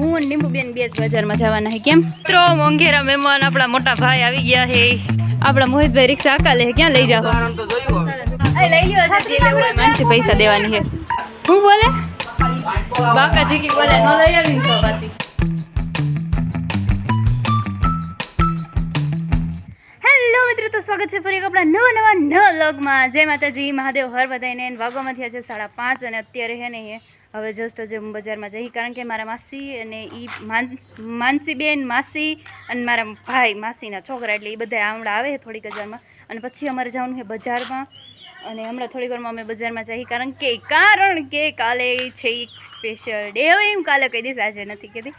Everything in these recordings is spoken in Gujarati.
હું અને નીંબુબેન બે જ બજારમાં જવાના છે કેમ? મિત્રો મોંઘેરા મહેમાન આપણા મોટા ભાઈ આવી ગયા છે આપણા મોહિતભાઈ રિક્ષા આકા લે ક્યાં લઈ જાવ એ લઈ લ્યો માનસી પૈસા દેવાની છે હું બોલે? બાકા જીકી બોલે ન લઈ આવી તો પાછી. હેલો મિત્રો તો સ્વાગત છે ફરી એક આપણા નવા નવા ન વ્લોગમાં. જય માતાજી મહાદેવ હર બધાઈને વાગવામાં થયા છે સાડા પાંચ અને અત્યારે હે ને હવે જસ્ટ જે હું બજારમાં જઈ, કારણ કે મારા માસી અને એ માનસીબેન માસી અને મારા ભાઈ માસીના છોકરા, એટલે એ બધા હમણાં આવે થોડીક હજારમાં. અને પછી અમારે જવાનું છે બજારમાં. અને હમણાં થોડીક વારમાં અમે બજારમાં જઈએ કારણ કે કારણ કે કાલે છે એક સ્પેશિયલ ડે હવે એમ કાલે કહી દઈશ આજે નથી કીધી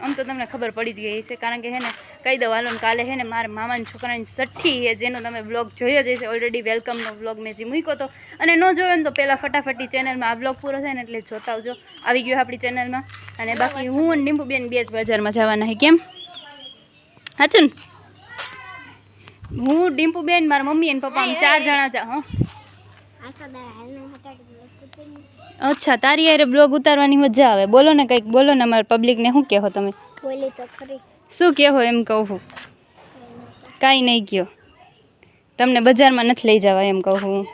આમ તો તમને ખબર પડી જ ગઈ છે કારણ કે હે ને કહી દઉં હાલો કાલે હે ને મારા મામાની છોકરાની સઠ્ઠી છે જેનો તમે બ્લોગ જોયો જ હશે ઓલરેડી વેલકમનો બ્લોગ મેં જે મૂક્યો હતો. અને ન જોયો ને તો પહેલાં ફટાફટી ચેનલમાં આ બ્લોગ પૂરો થાય ને એટલે જોતા આવજો. આવી ગયો આપણી ચેનલમાં અને બાકી હું અને નીંબુબેન બે જ બજારમાં જવાના છે કેમ? હાચું ને? હું ડિમ્પુબેન મારા મમ્મી અને પપ્પા ચાર જણા જા હા. અચ્છા તારી યારે બ્લોગ ઉતારવાની મજા આવે. બોલો ને કંઈક બોલો ને અમારા પબ્લિકને શું કહો તમે? બોલી તો ખરી. શું કહો એમ કહું હું કાંઈ નહીં કહો તમને બજારમાં નથી લઈ જવા એમ કહું હું.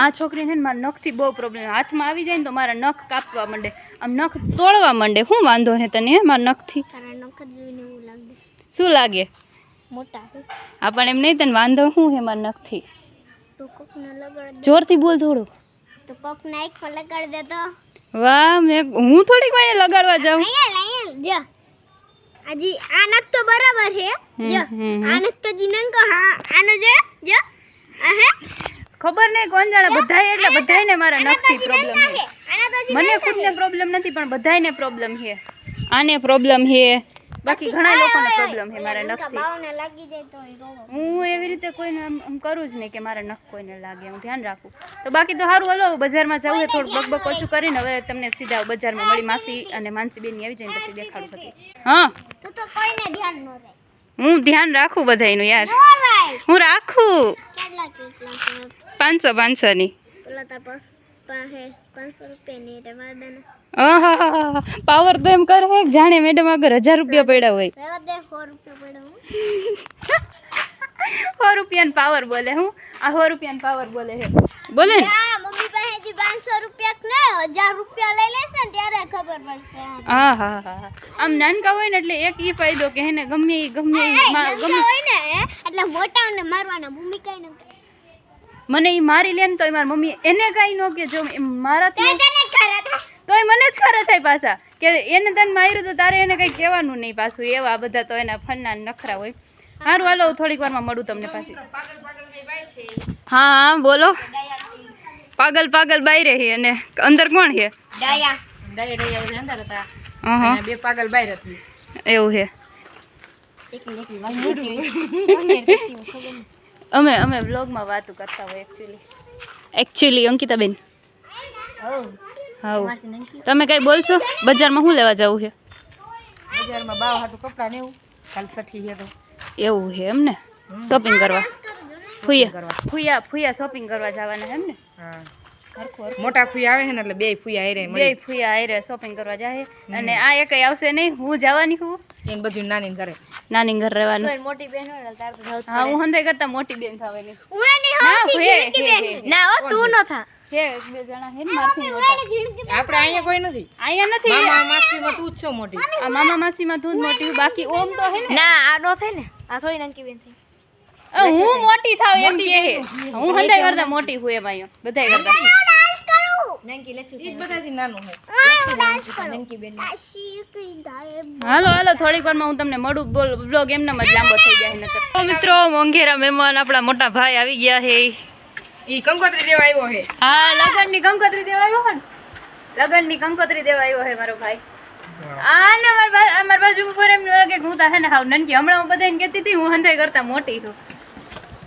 આ છોકરીને મારા નખથી બહુ પ્રોબ્લેમ હાથમાં આવી જાય ને તો મારા નખ કાપવા માંડે. આમ નખ તોડવા માંડે. શું વાંધો હે તને મારા નખથી? શું લાગે? મોટા આપણને એમ નહીં તને વાંધો શું હે મારા નખથી? તું કોક લગાડ જોરથી બોલ થોડું તો કોકને નાઈક પર લગાડ દે તો. વાહ મેં હું થોડી કોઈને લગાડવા જાઉં? અહીંયા અહીંયા જો. આજી આ નખ તો બરાબર છે. જો. હમ, હમ. આ નખ તો જીનંકો હા આનો જો જો. આ હે. ખબર નહીં કોણ જાણે બધાય એટલે બધાયને મારા નખથી પ્રોબ્લેમ છે. આના તો મને ખુદને પ્રોબ્લેમ નથી પણ બધાયને પ્રોબ્લેમ છે. આને પ્રોબ્લેમ છે. બાકી ઘણા લોકોને પ્રોબ્લેમ છે મારા નખથી. લાગી જાય તો હું એવી રીતે કોઈને આમ કરું જ નહીં કે મારા નખ કોઈને લાગે હું ધ્યાન રાખું. તો બાકી તો સારું હલો બજારમાં જવું થોડું બકબક ઓછું કરીને હવે તમને સીધા બજારમાં મળી માસી અને માનસી બેન આવી જાય પછી દેખાડું હતી હા. તો કોઈને ધ્યાન ન રહે હું ધ્યાન રાખું બધાયનું યાર. હું રાખું. પાંચસો પાંચસો રૂપિયાની પાવર તો એમ કરે જાણે મેડમ આગળ હજાર રૂપિયા પડ્યા હોય. સો રૂપિયા રૂપિયાનો પાવર બોલે હું. આ સો રૂપિયાનો પાવર બોલે છે બોલે? ને હા મમ્મી પાસેથી પાંચસો રૂપિયા ને હજાર રૂપિયા લઈ લેશે ને ત્યારે ખબર પડશે હા હા હા. આમ નાનકા હોય ને એટલે એક ઈ ફાયદો કે હેને ગમે ગમે ગમે હોય ને એટલે મોટાઓને મારવાના ભૂમિકા ન મને એ મારી લે ને તો મારી મમ્મી એને કાંઈ ન કે જો મારાથી તોય મને જ ખરા થાય પાછા. કે એને તને માર્યું તો તારે એને કંઈ કહેવાનું નહીં પાછું એવા બધા તો એના ફનના નખરા હોય. સારું હાલો થોડીક વારમાં મળું તમને પાછી. હા હા બોલો. પાગલ પાગલ બાઈ રહી અને અંદર કોણ છે? બે પાગલ બાઈ હતી એવું છે. અમે અમે વ્લોગમાં વાતો કરતા હોય એકચ્યુઅલી એકચ્યુઅલી અંકિતાબેન. હા તમે કઈ બોલશો? બજારમાં શું લેવા જવું છે? બજારમાં બાવ હાટું કપડાં ને એવું. કાલ સઠી છે તો. એવું છે એમ ને? શોપિંગ કરવા. ફુયા. ફૂઈયા ફુયા શોપિંગ કરવા જવાના છે એમ ને? હા. મોટા ફૂયા આવે છે ને એટલે બે ફૂયા આયરે બે ફૂયા આયરે શોપિંગ કરવા જાય અને આ એકય આવશે નહીં હું જવાની હું એને બધું નાની ઘરે. નાની ઘર રહેવાનું. મોટી બેન હોય તાર તો હા હું હંદે કરતા મોટી બેન થવાની. હું એની ના હોતી હે ઝીણકી હે, બેન. ના ઓ તું ન થા. હે બે જણા હે ને મારથી મોટા. આપણે અહીંયા કોઈ નથી. અહીંયા નથી. મામા માસીમાં તું જ છો મોટી. આ મામા માસીમાં તું જ મોટી. બાકી ઓમ તો હે ને. ના આ નો થાય ને. આ થોડી નાનકી બેન થઈ. હું મોટી થાવ એમ કે હે હું હંધાઈ કરતા મોટી હું એમ અહીંયા બધાય કરતા. ડાન્સ કરું. નાનકી લેચું ઈ બધાથી નાનું છે ડાન્સ કરું. નાનકી બેન હાલો હાલો થોડીક વારમાં હું તમને મળું. બોલ બ્લોગ એમને જ લાંબો થઈ જાય નકર. તો મિત્રો મોંઘેરા મહેમાન આપણા મોટા ભાઈ આવી ગયા છે ઈ કંકોત્રી દેવા આવ્યો છે હા લગનની કંકોત્રી દેવા આવ્યો હે ને? લગનની કંકોત્રી દેવા આવ્યો હે મારો ભાઈ. આ ને મારા બાજુ ઉપર એમ લાગે કે હું તો હે ને હાવ નનકી. હમણાં હું બધાને કહેતી હતી હું હંધાઈ કરતા મોટી છું.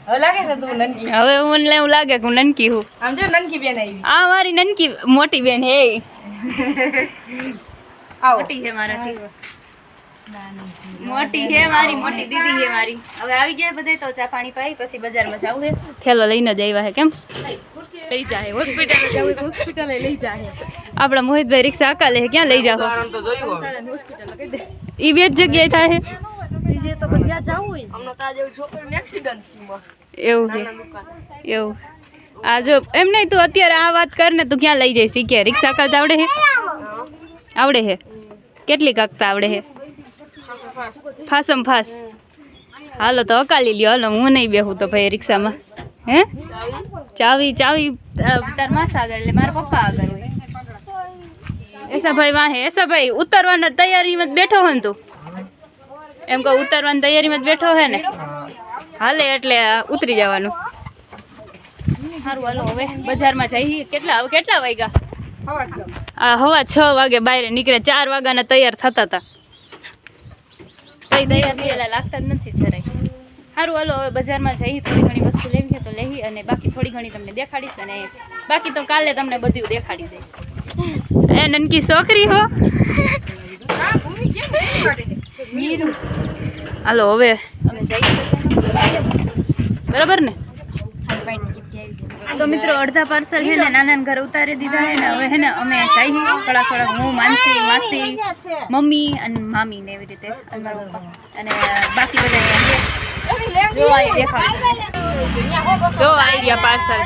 હવે લાગે છે તું નનકી? હવે મને એવું લાગે કે હું નનકી હું આમ જો નનકી બેન આવી. આ મારી નનકી મોટી બેન હે. આવો. મોટી છે મારાથી. મોટી હે મારી મોટી દીદી હે મારી. હવે આવી ગયા બધા તો ચા પાણી પાઈ પછી બજારમાં જવું હે. થેલો લઈને જ આવ્યા હે કેમ? લઈ જાય હોસ્પિટલ જવું હોસ્પિટલે લઈ જાય આપણા મોહિતભાઈ રિક્ષા અકાલે હે ક્યાં લઈ જાઓ હોસ્પિટલ કહી દે. ઈ બે જ જગ્યાએ થાય હે તો જ્યાં જવું હોય અમને તો આજે છોકરીને એક્સિડન્ટ થયું એવું હે એવું. આ જો એમ નહીં તું અત્યારે આ વાત કર ને તું ક્યાં લઈ જઈશ? કે રિક્ષા કાચ આવડે હે? આવડે હે? કેટલી કાકતા આવડે હે? ફાસમ ફાસ. હાલો તો અકાલી લ્યો. હાલો હું નહીં બેહું તો ભાઈ રિક્ષામાં. હે? ચાવી ચાવી તાર માસા આગળ એટલે મારા પપ્પા આગળ હોય એસા ભાઈ વાહે એસા ભાઈ ઉતરવાના તૈયારીમાં જ બેઠો હોય તું. એમ કહું ઉતરવાની તૈયારીમાં જ બેઠો હે ને? હાલે એટલે ઉતરી જવાનું. સારું હાલો હવે બજારમાં જઈએ. કેટલા હવે કેટલા વાગ્યા? આ હવા છ વાગે બહાર નીકળે ચાર વાગ્યાના તૈયાર થતા હતા. કઈ તૈયાર થયેલા લાગતા જ નથી જરાય. સારું હાલો હવે બજારમાં જઈ થોડી ઘણી વસ્તુ લેવી છે તો લેવી અને બાકી થોડી ઘણી તમને દેખાડીશ અને બાકી તો કાલે તમને બધું દેખાડી દઈશ. એ નનકી છોકરી હો. મીરું. હાલો હવે. અમે જઈએ બરાબર ને? તો મિત્રો અડધા પાર્સલ છે ને નાના ઘરે ઉતારી દીધા છે ને હવે છે ને અમે જઈએ. થોડા થોડા હું માનસી માસી મમ્મી અને મામી ને એવી રીતે અને બાકી બધા જો આવી ગયા પાર્સલ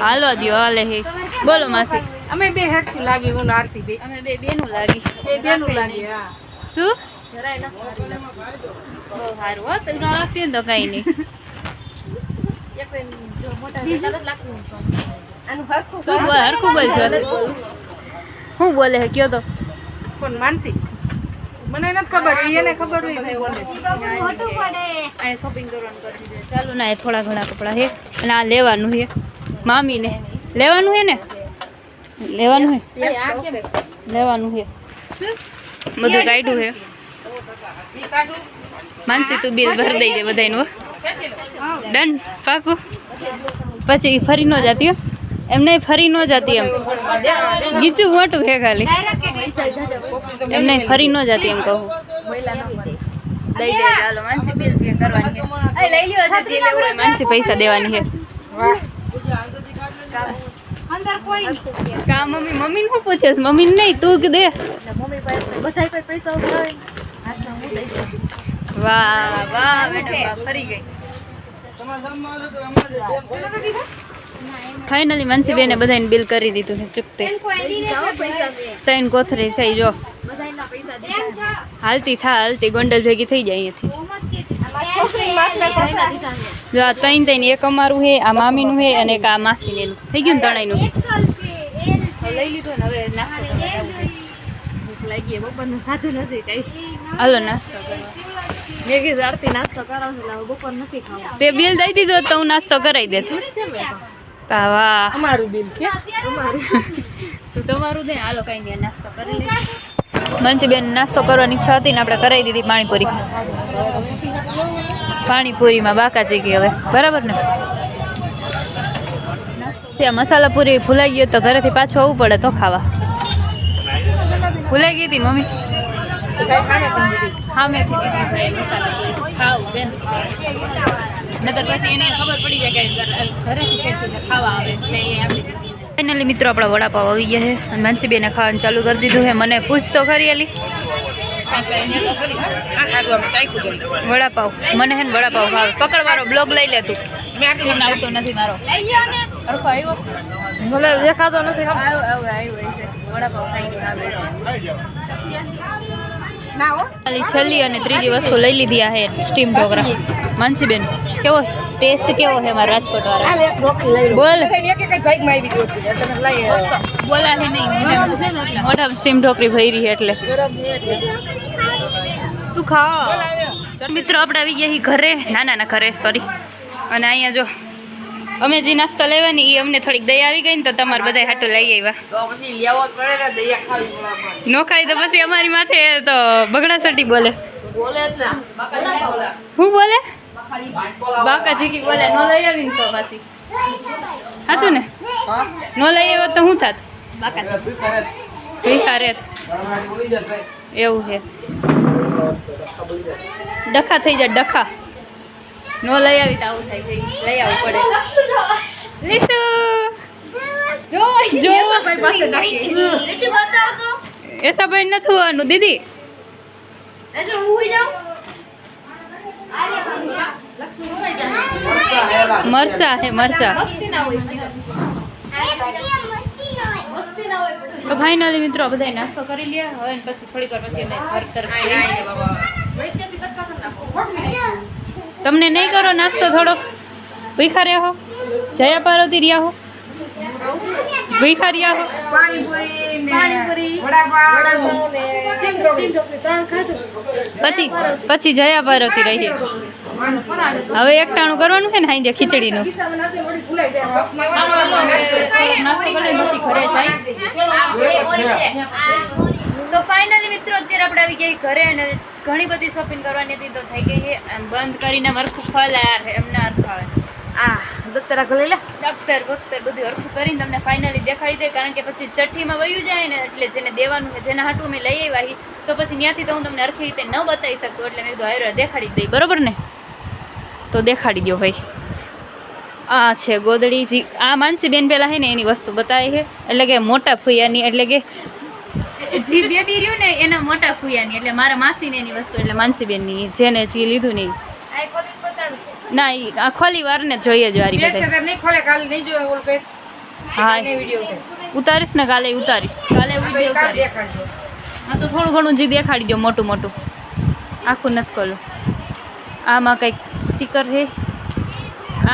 હાલો દિયો હાલે હે. બોલો માસી. અમે બે હેઠું લાગી હું ને આરતી બે. અમે બે બેનું લાગી. બે બેનું લાગી હા. શું? જરાય ના. બહુ સારું હો. તું ના લાગતી ને તો કઈ નહીં? શું બોલ? હે કયો તો? પણ માનસી? મને નથી ખબર એને ખબર હોય હું બોલે. છે. મોટું પડે અહીંયા શોપિંગ કરવાનું કરી દે. ચાલો ના એ થોડા ઘણા કપડાં છે અને આ લેવાનું છે મામીને. લેવાનું છે ને? લેવાનું છે? લેવાનું છે? બધું કાઢ્યું છે? માનસી તું બિલ ભરી દઈ દે બધાનું. ડન પાકું. પછી ફરી ન જાતી હો. એમ ફરી ન જાતી એમ. ગીચું મોટું છે ખાલી. એમને ફરી ન જાતી એમ કહું. દઈ દે ચાલો માનસી બિલ પે કરવાની છે. લઈ લ્યો જે જે લેવું હોય માનસી પૈસા દેવાની છે. વાહ. અંદર કોઈ નહીં કા મમ્મી મમ્મીને શું પૂછે છે મમ્મીને નહીં તું કે દે. મમ્મી પાસે બધાય પાસે પૈસા હોય. હાથમાં હું દઈ દઉં. વાહ વાહ મેડમ ફરી ગઈ. ફાઇનલી માનસી બેને બધાને બિલ કરી દીધું છે ચૂકતે. ત્રણ કોથળી થઈ જો. હાલતી થા હાલતી ગોંડલ ભેગી થઈ જાય અહીંયાથી. જો આ ત્રણ ત્રણ એક અમારું છે આ મામીનું છે અને એક આ માસીને એનું થઈ ગયું ને ત્રણેયનું લઈ લીધું ને હવે નાસ્તો ભૂખ લાગી. બપોરનું ખાધું નથી કાંઈ. હાલો નાસ્તો ખાવા. તે બિલ દઈ દીધો તો હું નાસ્તો કરાવી દેત તા. વાહ. અમારું બિલ કે? તો તમારું દે. હાલો કઈ નાસ્તો કરી લે મંચીબેન નાસ્તો કરવાની ઈચ્છા હતી ને આપણે કરાવી દીધી પાણીપુરી. પાણીપુરીમાં બાકા ચીકી હવે. બરાબર ને? ત્યાં મસાલા પૂરી ભૂલાઈ ગયો તો ઘરેથી પાછું આવવું પડે તો ખાવા. ભૂલાઈ ગઈ હતી મમ્મી? ખબર પડી જાય કે ખાવા આવે ફાઇનલી મિત્રો આપણા વડાપાવ આવી ગયા છે અને માનસીબેને ખાવાનું ચાલુ કરી દીધું છે. મને પૂછ તો ખરી એલી. વડાપાવ. મને હે ને વડાપાવ ભાવે. પકડવાળો બ્લોગ લઈ લે તું. આવતો નથી મારો. ભલે દેખાતો નથી વડાપાવ છેલ્લી અને ત્રીજી વસ્તુ લઈ લીધી આ હે સ્ટીમ ઢોકળા માનસીબેન કેવો ટેસ્ટ કેવો છે મારા રાજકોટ વાળા. બોલ. બોલા છે. નહીં મોઢામાં. સીમ ઢોકરી ભરી એટલે. તું ખા. મિત્રો આપણે આવી ગયા ઘરે. નાના ના ઘરે સોરી અને અહીંયા જો અમે જે નાસ્તો લેવાની એ અમને થોડીક દયા આવી ગઈ ને તો તમારે બધા હાટું લઈ આવ્યા. ને. નો ખાઈ તો પછી અમારી માથે તો બગડાસટી બોલે. બોલે ને. હું બોલે. બોલા. બાકા જીકી બોલે નો લઈ આવી તો પાછી. સાચું ને? હા? નો લઈ આવ્યો તો હું થાત? એટલે બી કરે જ. ભીખારે એવું છે. ડખા થઈ જાય ડખા. નો લઈ આવી તો આવું થાય લઈ આવવું પડે. લીસુ! જો. એસા ભાઈ નથી હોવાનું દીદી. હું જાઉં? મરસા હે મરસા તો ફાઇનલી મિત્રો બધા નાસ્તો કરી લે હવે પછી થોડીક વાર પછી અમે ઘર તરફ. તમને નહીં કરો નાસ્તો થોડોક ભીખા રહ્યા હો જયા પાર્વતી રહ્યા હો ભીખા રહ્યા હો. પછી પછી જયા પાર્વતી રહીએ. હવે એકટાણું કરવાનું છે ને ખીચડીનું. પછી ઘરે જાય તો ફાઇનલી મિત્રો અત્યારે આપણે આવી ગયા ઘરે અને ઘણી બધી શોપિંગ કરવાની હતી તો થઈ ગઈ છે. અને બંધ કરીને મરખું ખોલાયાર છે. એમને અર્થ આવે. આ દત્તરા ગલે લે. દફતર બખ્તર બધું હરખું કરીને તમને ફાઇનલી દેખાડી દે કારણ કે પછી છઠ્ઠીમાં વયું જાય ને એટલે જેને દેવાનું છે જેના હાટું અમે લઈ આવ્યા તો પછી ત્યાંથી તો હું તમને હરખી રીતે ન બતાવી શકું એટલે મેં કીધું હારે દેખાડી દઈ. બરોબર ને? તો દેખાડી દો ભાઈ. આ છે ગોદડી જી આ માનસીબેન પહેલાં પેલા છે ને એની વસ્તુ બતાવી છે. એટલે કે મોટા ફૂયાની એટલે કે જી બેબી રહ્યું ને એના મોટા ફૂયાની એટલે મારા માસીને એની વસ્તુ એટલે માનસીબેનની જેને જે લીધું નહીં. ના એ આ ખોલી વાર ને જોઈએ જ વારી હા. ઉતારીશ ને કાલે ઉતારીશ. કાલે હા તો થોડું ઘણું જે દેખાડી દો મોટું મોટું. આખું નથી ખોલું. આમાં કંઈક સ્ટીકર છે.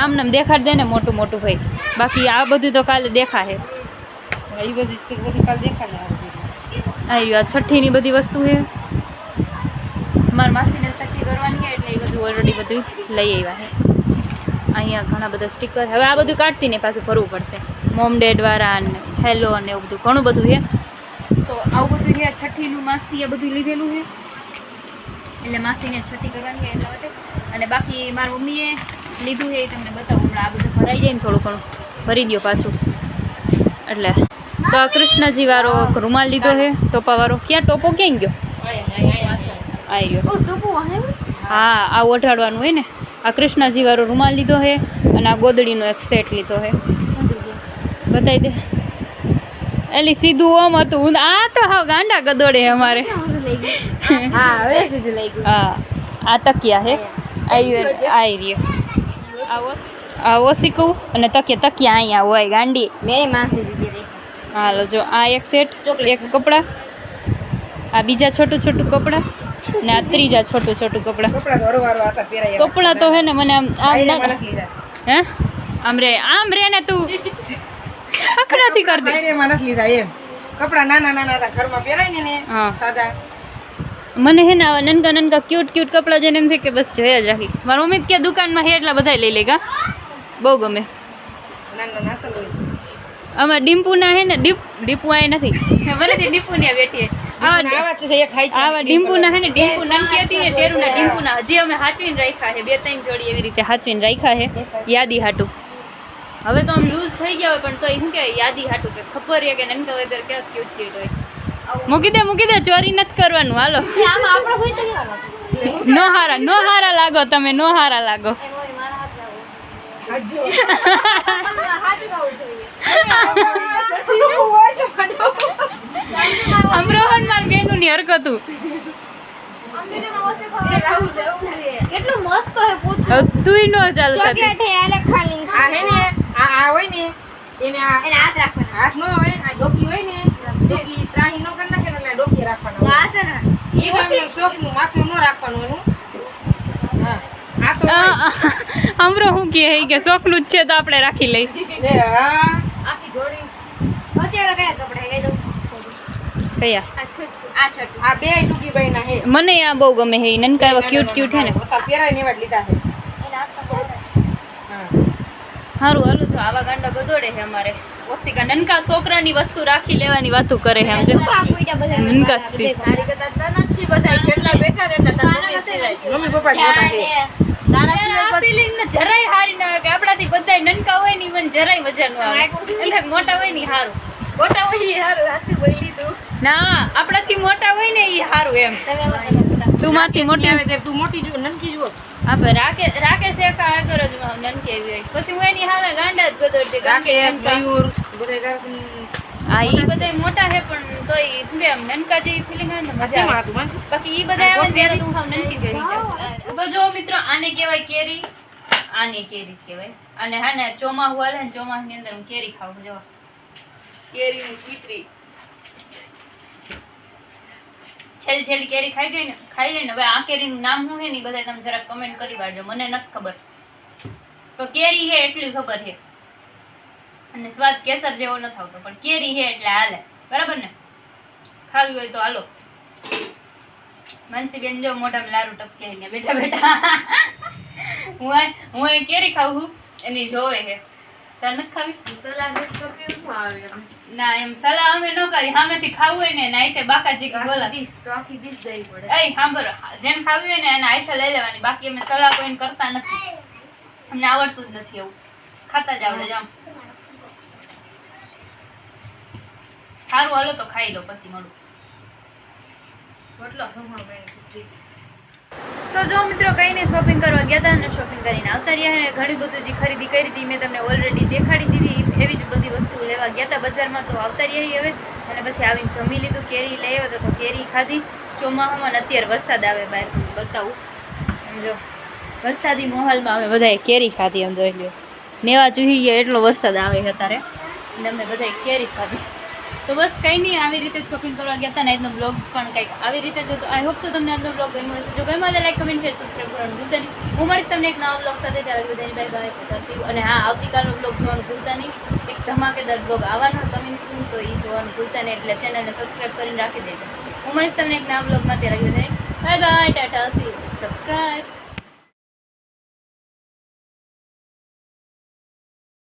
આમ નામ દેખાડ દે ને મોટું મોટું ભાઈ બાકી આ બધું તો કાલે દેખાશે. એ બધી બધું કાલે દેખાડે આ આ છઠ્ઠીની બધી વસ્તુ છે. મારા માસીને છઠ્ઠી કરવાની છે એટલે એ બધું ઓલરેડી બધું લઈ આવ્યા છે. અહીંયા ઘણા બધા સ્ટીકર હવે આ બધું કાઢતી ને પાછું ભરવું પડશે. મોમ ડેડવાળા અને હેલો અને એવું બધું ઘણું બધું છે. તો આવું બધું છે. આ છઠ્ઠીનું માસી એ બધું લીધેલું છે. એટલે માસીને છઠ્ઠી કરવાની છે એટલા માટે અને બાકી મારી મમ્મીએ લીધું છે એ તમને બતાવું. હમણાં આ બધું ભરાઈ જાય ને થોડું ઘણું. ભરી દો પાછું. એટલે તો આ કૃષ્ણજી વાળો રૂમાલ લીધો છે ટોપા વાળો. ક્યાં ટોપો? ક્યાં ગયો? આવી ગયો. હા આ ઓઢાડવાનું હોય ને. આ કૃષ્ણજી વાળો રૂમાલ લીધો છે અને આ ગોદડીનો એક સેટ લીધો છે. બતાવી દે. એલી સીધું ઓમ હતું. આ તો હા ગાંડા ગદોડે અમારે. હા હવે સીધું હા આ તકિયા હે આઈ આવી રહ્યો આ ઓસ- શીખવું અને તકિયા તકિયા અહીંયા હોય ગાંડી મેં માસી દીધી હાલો જો આ એક સેટ એક કપડાં આ બીજા છોટું છોટું કપડાં ને આ ત્રીજા છોટું છોટું કપડાં કપડા તો હે ને મને આમ આમ હે આમ રે આમ રે ને તું આખડાથી કર દે મને લીધા એમ કપડાં નાના નાના ઘરમાં પહેરાય ને સાદા મને હે ને આવા નનકા નનકા ક્યુટ ક્યુટ કપડાં જોઈને એમ થાય કે બસ જોયા જ રાખી. મારી મમ્મી કે દુકાનમાં હે એટલા બધા લઈ લે કા. બહુ ગમે. નાના નાના અસલ હોય આમાં ડીમ્પુના હે ને ડીપ ડીપુ આ નથી. મને ડીમ્પુની બેઠી હે. આવા આવા છે એક હાઈ આવા ડીમ્પુના. હે ને ડીમ્પુ નાનકી હતી ને ટેરુના ડીમ્પુના. હજી અમે હાચવીને રાખ્યા છે બે ત્રણ જોડી એવી રીતે હાચવીને રાખ્યા છે યાદી હાટું. હવે તો આમ લૂઝ થઈ ગયા હોય પણ તો શું કહેવાય યાદી હાટું કે ખબર છે કે નનકા હોય ત્યારે કેવા ક્યુટ ક્યુટ હોય. મૂકી દે મૂકી દે ચોરી નથી કરવાનું. હાલો. નો હારા નો હારા લાગો તમે નો હારા લાગો. અમરોહન માર બેનું ની હરકતું. કેટલું મસ્ત હે પૂછ. તુંય નો ચાલુ ચોકલેટ હે આલે ખાલી. આ હે ને આ આ હોય ને એને આ હાથ રાખવાનો. હાથ નો હોય આ ડોકી હોય ને ડોકી ત્રાહી નો કરી નાખે એટલે ડોકી રાખવાનો આ છે ને. એ વસ્તુ ચોકનું માથું ન રાખવાનું એનું. હા. આ તો હોય. અમરો હું કે હે કે સોખલું જ છે તો આપણે રાખી લઈ. લે, હા. આખી જોડી. અત્યારે કયા કપડા હે આ છોટું આ છોટું આ બે ટૂંકી બાઈ હે. મને આ બહુ ગમે હે. નનકા એવા ક્યુટ ક્યુટ હે ને. પહેરાય ને એવા લીધા છે હા. સારું હાલો તો આવા ગાંડા ગદોડે છે અમારે. ઓસિકા નનકા છોકરાની વસ્તુ રાખી લેવાની વાતો કરે છે જો. બધા. નનકા છે. તારી કરતા નાના જ છે બધા. જેટલા બેઠા એટલા મમ્મી પપ્પા જ જરાય હારી ના આવે કે આપણાથી બધાય નનકા હોય ને મને જરાય મજા ન આવે. એટલે મોટા હોય ને હારું. મોટા હોય હારું. સાચું બોલી ના આપણાથી મોટા હોય ને એ સારું એમ. તું મારથી મોટી. આવે તું મોટી જો નનકી જો આપણે રાકે રાકેશ એક આગળ જ નનકી આવી પછી હું એની હામે ગાંડા જ ગદરતી છે કે એમ કા- મયુર. બધા આ ઈ બધા મોટા છે પણ તોય કે આમ નનકા જેવી ફીલિંગ આવે ને મજા આવે. બાકી ઈ બધા આવે ત્યારે તું હાવ નનકી જાવ તો જો મિત્રો આને કહેવાય કેરી. આને કેરી કહેવાય. અને હા ને ચોમાસું હાલે ને ચોમાસની અંદર હું કેરી ખાઉં જો કેરીની ચીતરી છેલ્લી છેલ્લી કેરી ખાઈ ગઈ ને, ખાઈ લઈને હવે આ કેરીનું નામ શું છે ને બધા તમે જરાક કમેન્ટ કરી વાળજો, મને નથી ખબર. તો કેરી છે એટલી ખબર છે. અને સ્વાદ કેસર જેવો નથી આવતો, પણ કેરી છે એટલે હાલે. બરાબર ને? ખાવી હોય તો હાલો. માનસીબેન જો મોઢામાં લારું ટપકે બેઠા બેઠા. હું હું કેરી ખાઉં છું, એની જોવે છે. ખાવી સલાહ? ના એમ સલાહ અમે ન કરી. સામેથી ખાવું હોય ને નાઈતે બાકાજી કે તો આખી ડીશ દઈ પડે. એય સાંભળો. જેમ ખાવી હોય ને એના હાથે લઈ લેવાની. બાકી અમે સલાહ કોઈને કરતા નથી. અમને આવડતું જ નથી એવું. ખાતા જ આવડે જ સારું હાલો તો ખાઈ લો પછી મળું. સમય બેઠી તો જો મિત્રો કઈ નહીં શોપિંગ કરવા ગયા હતા અને શોપિંગ કરીને આવતા રહ્યા અને ઘણી બધું જે ખરીદી કરી હતી મેં તમને ઓલરેડી દેખાડી દીધી. એવી જ બધી વસ્તુ લેવા ગયા હતા બજારમાં તો આવતા રહ્યા હવે. અને પછી આવીને જમી લીધું, કેરી લઈ આવ્યો તો કેરી ખાધી. ચોમાસામાં અત્યારે વરસાદ આવે બહાર બતાવું. જો, વરસાદી માહોલમાં અમે બધાએ કેરી ખાધી એમ જોઈ લ્યો. નેવા ચૂહી ગયા, એટલો વરસાદ આવે અત્યારે. અને અમે બધાએ કેરી ખાધી. તો બસ કંઈ નહીં આવી રીતે શોપિંગ કરવા ગયા હતા ને આજનો બ્લોગ પણ કંઈક આવી રીતે જો તો આઈ હોપ તો તમને આજનો બ્લોગ ગમ્યો હશે. જો ગમ્યો તો લાઈક કમેન્ટ શેર સબસ્ક્રાઈબ કરવાનું ભૂલતા નહીં. હું મળીશ તમને એક નવા બ્લોગ સાથે. ત્યારે બધાની બાય બાય કરતી અને હા, આવતીકાલનો બ્લોગ જોવાનું ભૂલતા નહીં. એક ધમાકેદાર બ્લોગ આવવાનો કમિંગ શું, તો એ જોવાનું ભૂલતા નહીં. એટલે ચેનલને સબસ્ક્રાઈબ કરીને રાખી દેજો. હું મળીશ તમને એક નવા બ્લોગમાં ત્યારે બધાને bye bye tata see subscribe